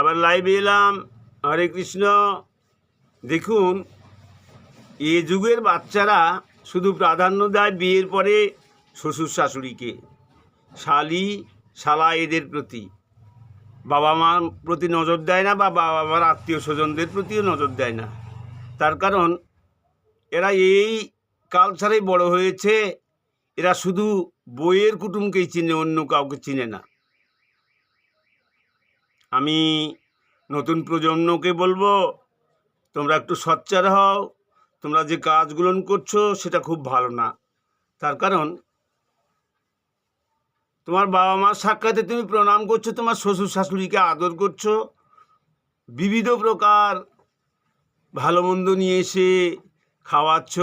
আবার লাইভে এলাম। হরে কৃষ্ণ। দেখুন, এ যুগের বাচ্চারা শুধু প্রাধান্য দেয় বিয়ের পরে শ্বশুর শাশুড়িকে। শালি, শালা এদের প্রতি। বাবা মার প্রতি নজর দেয় না বা বাবা মার আত্মীয় স্বজনদের প্রতিও নজর দেয় না। তার কারণ, এরা এই কালচারে বড় হয়েছে, এরা শুধু বইয়ের কুটুমকেই চিনে, অন্য কাউকে চিনে না। আমি নতুন প্রজন্মকে বলব, তোমরা একটু সচ্চার হও। তোমরা যে কাজগুলো করছ, সেটা খুব ভালো না। তার কারণ, তোমার বাবা মার সাক্ষাতে তুমি প্রণাম করছ, তোমার শ্বশুর শাশুড়িকে আদর করছ। বিবিধ প্রকার ভালো মন্দ নিয়ে এসে খাওয়াচ্ছ,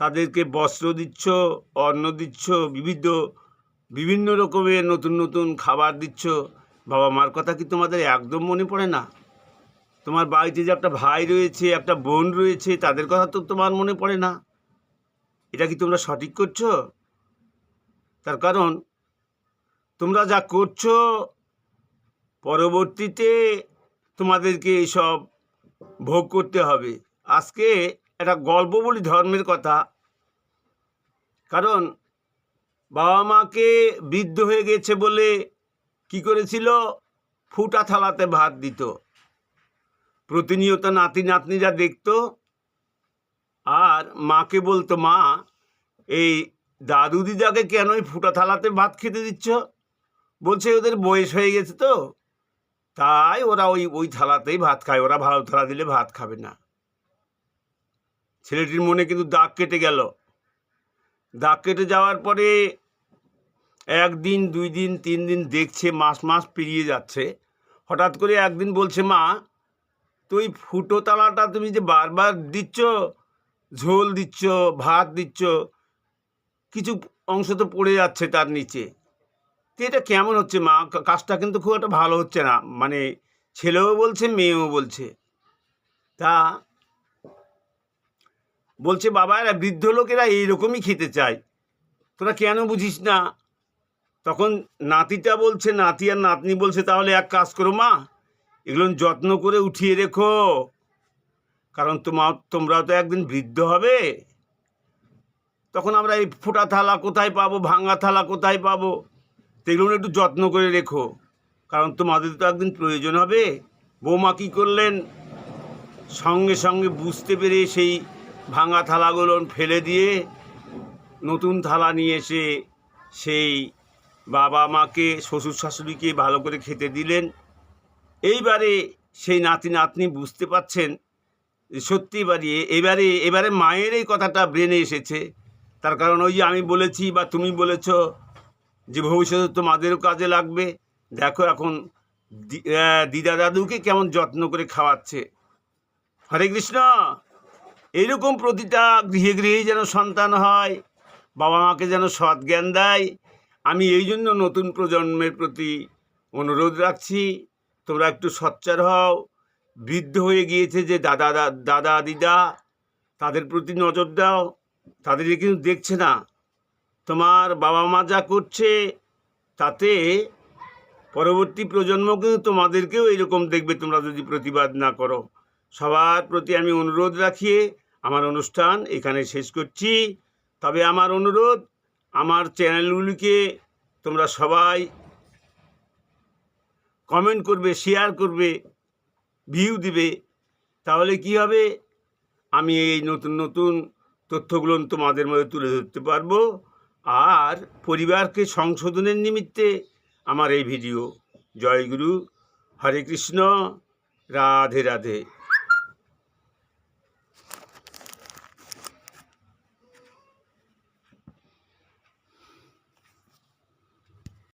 তাদেরকে বস্ত্র দিচ্ছ, অন্ন দিচ্ছ, বিবিধ, বিভিন্ন রকমের নতুন নতুন খাবার দিচ্ছ। বাবা মার কথা কি তোমাদের একদম মনে পড়ে না? তোমার বাড়িতে যে একটা ভাই রয়েছে, একটা বোন রয়েছে, তাদের কথা তো তোমার মনে পড়ে না? এটা কি তোমরা সঠিক করছ? তার কারণ, তোমরা যা করছ, পরবর্তীতে তোমাদেরকে এইসব ভোগ করতে হবে। আজকে একটা গল্প বলি ধর্মের কথা। কারণ, বাবা মাকে বৃদ্ধ হয়ে গেছে বলে কি করেছিল? ফুটা থালাতে ভাত দিত। প্রতিনিয়ত নাতি নাতনিরা দেখতো, আর মাকে বলতো, মা, এই দাদু দিদাকে কেন এই ফুটা থালাতে ভাত খেতে দিচ্ছ? বলছে, ওদের বয়স হয়ে গেছে তো। তাই ওরা ওই ওই থালাতেই ভাত খায়। ওরা ভালো থালা দিলে ভাত খাবে না। ছেলেটির মনে কিন্তু দাগ কেটে গেল। দাগ কেটে যাওয়ার পরে একদিন দুই দিন তিন দিন দেখছে, মাস মাস পেরিয়ে যাচ্ছে। হঠাৎ করে একদিন বলছে, মা, তুই ফুটো তালাটা তুমি যে বারবার দিচ্ছ, ঝোল দিচ্ছ, ভাত দিচ্ছ, কিছু অংশ তো পড়ে যাচ্ছে তার নিচে। তো এটা কেমন হচ্ছে, মা? কাজটা কিন্তু খুব একটা ভালো হচ্ছে না। মানে ছেলেও বলছে, মেয়েও বলছে। তা বলছে, বাবা, এরা বৃদ্ধ লোকেরা এইরকমই খেতে চায়। তোরা কেন বুঝিস না? তখন নাতিটা বলছে, নাতি আর নাতনি বলছে, তাহলে এক কাজ করো মা, এগুলো যত্ন করে উঠিয়ে রেখো। কারণ তোমার তোমরা তো একদিন বৃদ্ধ হবে। তখন আমরা এই ফোটা থালা কোথায় পাবো, ভাঙা থালা কোথায় পাবো তো একটু যত্ন করে রেখো। কারণ তোমাদের তো একদিন প্রয়োজন হবে। বৌমা কী করলেন? সঙ্গে সঙ্গে বুঝতে পেরে সেই ভাঙা থালাগুলো ফেলে দিয়ে নতুন থালা নিয়ে এসে সেই বাবা মাকে, শ্বশুর শাশুড়িকে ভালো করে খেতে দিলেন। এইবারে সেই নাতি নাতনি বুঝতে পাচ্ছেন সত্যি এবারে এবারে এবারে মায়ের এই কথাটা ব্রেনে এসেছে। তার কারণ ওই যে আমি বলেছি বা তুমি বলেছ যে ভবিষ্যতে তোমাদেরও কাজে লাগবে। দেখো এখন দিদা দাদুকে কেমন যত্ন করে খাওয়াচ্ছে। হরে কৃষ্ণ! এইরকম প্রতিটা গৃহে গৃহেই যেন সন্তান হয়, বাবা মাকে যেন সৎ জ্ঞান দেয় আমি এই জন্য নতুন প্রজন্মের প্রতি অনুরোধ রাখছি, তোমরা একটু সচ্চার হও। বৃদ্ধ হয়ে গিয়েছে যে দাদা দাদা, দিদা, তাদের প্রতি নজর দাও। তাদেরকে কিন্তু দেখছে না, তোমার বাবা মা যা করছে, তাতে পরবর্তী প্রজন্ম কিন্তু তোমাদেরকেও এরকম দেখবে, তোমরা যদি প্রতিবাদ না করো। সবার প্রতি আমি অনুরোধ রাখিয়ে আমার অনুষ্ঠান এখানে শেষ করছি। তবে আমার অনুরোধ আমার চ্যানেলগুলিকে তোমরা সবাই কমেন্ট করবে শেয়ার করবে ভিউ দিবে। তাহলে কি হবে? আমি এই নতুন নতুন তথ্যগুলো তোমাদের মধ্যে তুলে ধরতে পারব। আর পরিবারকে সংশোধনের নিমিত্তে আমার এই ভিডিও। জয় গুরু। হরে কৃষ্ণ। রাধে রাধে।